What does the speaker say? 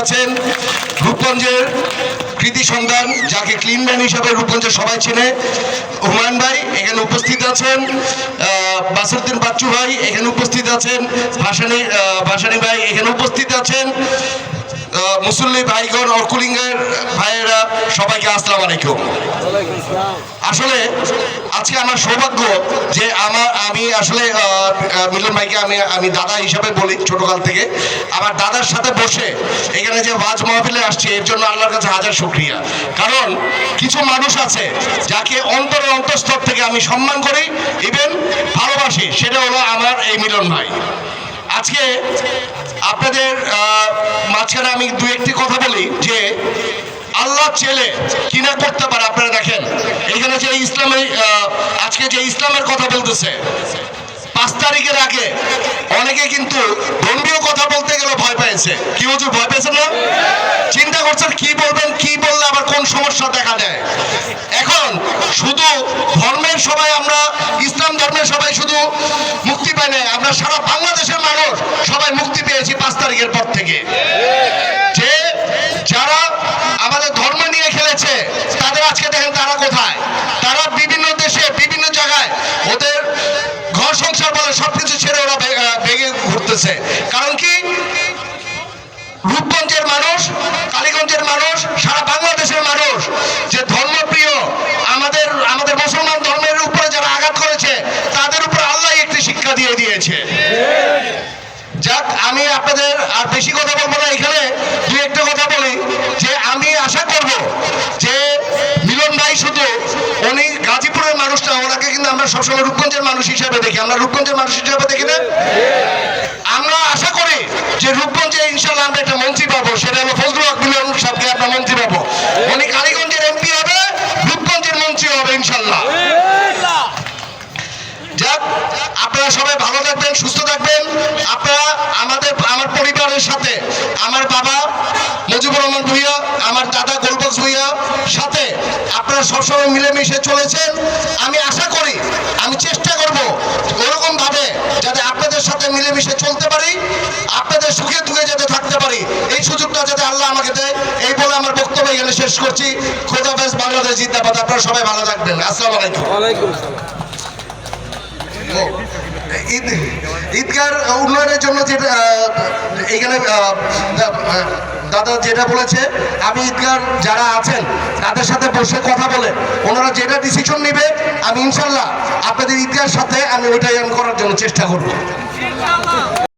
আছেন রূপগঞ্জের কৃতি সন্ধান যাকে ক্লিন ম্যান হিসাবে রূপগঞ্জের সবাই চেনে, হুমায়ুন ভাই এখানে উপস্থিত আছেন বাসুদ্দিন বাচ্চু ভাই এখানে উপস্থিত আছেন, ভাসানি ভাসানি ভাই এখানে উপস্থিত আছেন মুসল্লি ভাইগণ, অর্কুলিঙ্গের ভাইয়েরা, সবাইকে আসসালামু আলাইকুম। আসলে আজকে আমার সৌভাগ্য যে আমার, আমি আসলে মিলন ভাইকে আমি আমি দাদা হিসাবে বলি ছোটকাল থেকে। আমার দাদার সাথে বসে এখানে যে ওয়াজ মাহফিলে আসছে, এর জন্য আল্লাহর কাছে হাজার শুক্রিয়া। কারণ কিছু মানুষ আছে যাকে অন্তরের অন্তঃস্তর থেকে আমি সম্মান করি ইভেন ভালোবাসি। সেটা হলো আমার এই মিলন ভাই। আজকে আপনাদের আহ, মাঝখানে আমি দু একটি কথা বলি যে আল্লাহ ছেলে কিনা করতে পারে আপনারা দেখেন। এখানে যে ইসলামে আজকে যে ইসলামের কথা বলতেছে, পাঁচ তারিখের আগে অনেকে কিন্তু ধর্মীয় কথা বলতে গেলে ভয় পেয়েছে। কি হুজুর, ভয় পেয়েছেন না? চিন্তা করছেন কি বলবেন, কি বললে আবার কোন সমস্যা দেখা দেয়? এখন শুধু ধর্মের সবাই আমরা, ইসলাম ধর্মের সবাই শুধু মুক্তি পাই নাই, আমরা সারা বাংলাদেশের মানুষ সবাই মুক্তি পেয়েছি পাঁচ তারিখের পর থেকে যে যারা আমাদের ধর্ম নিয়ে খেলেছে তাদের আজকে দেখেন তারা কোথায় তারা বিভিন্ন দেশে বিভিন্ন জায়গায় ওদের ঘর সংসার বলে সবকিছু ছেড়ে ওরা বে- আহ, ভেগে ঘুরতেছে কারণ কি? রূপগঞ্জের মানুষ, কালীগঞ্জের মানুষ, সারা বাংলাদেশের মানুষ যে ধর্মপ্রিয়, আমাদের আমাদের মুসলমান ধর্মের উপরে যারা আঘাত করেছে, তাদের উপরে আল্লাহ একটি শিক্ষা দিয়ে দিয়েছে। যাক, আমি আপনাদের আর বেশি কথা বলব না। এখানে দু একটা কথা বলি, যে আমি আশা করব যে মিলন ভাই শুধু উনি গাজীপুরের মানুষটা ওনাকে কিন্তু আমরা সবসময় রূপগঞ্জের মানুষ হিসাবে দেখি। আমরা রূপগঞ্জের মানুষ হিসাবে দেখি না আমরা আশা করি যে রূপগঞ্জে ইনশাল্লাহ আমরা একটা মন্ত্রী পাবো সেটা হলো ফজলুল হক মিলন সাহেবকে আমরা মন্ত্রী পাবো উনি কালীগঞ্জের এমপি হবে রূপগঞ্জের মন্ত্রী হবে ইনশাল্লাহ যাক আপনারা সবাই ভালো থাকবেন, সুস্থ থাকবেন। আপনারা আমাদের, আমার পরিবারের সাথে, আমার বাবা মুজিবুর রহমান ভুইয়া, আমার দাদা গোলবক্স ভুইয়া সাথে আপনারা সবসময় মিলেমিশে চলেছেন। আমি আশা করি, আমি চেষ্টা করব ওরকম ভাবে যাতে আপনাদের সাথে মিলেমিশে চলতে পারি, আপনাদের সুখে দুঃখে যাতে থাকতে পারি। এই সুযোগটা যাতে আল্লাহ আমাকে দেয়, এই বলে আমার বক্তব্য এখানে শেষ করছি। খোদাফেজ বাংলাদেশ জিন্দাবাদ। আপনারা সবাই ভালো থাকবেন। আসসালামু আলাইকুম। ওয়ালাইকুম সালাম ঈদ, ঈদগার উন্নয়নের জন্য যেটা এখানে দাদা যেটা বলেছে, আমি ঈদগার যারা আছেন, তাদের সাথে বসে কথা বলে, ওনারা যেটা ডিসিশন নেবে, আমি ইনশাল্লাহ আপনাদের ঈদগার সাথে আমি ওইটাই করার জন্য চেষ্টা করব।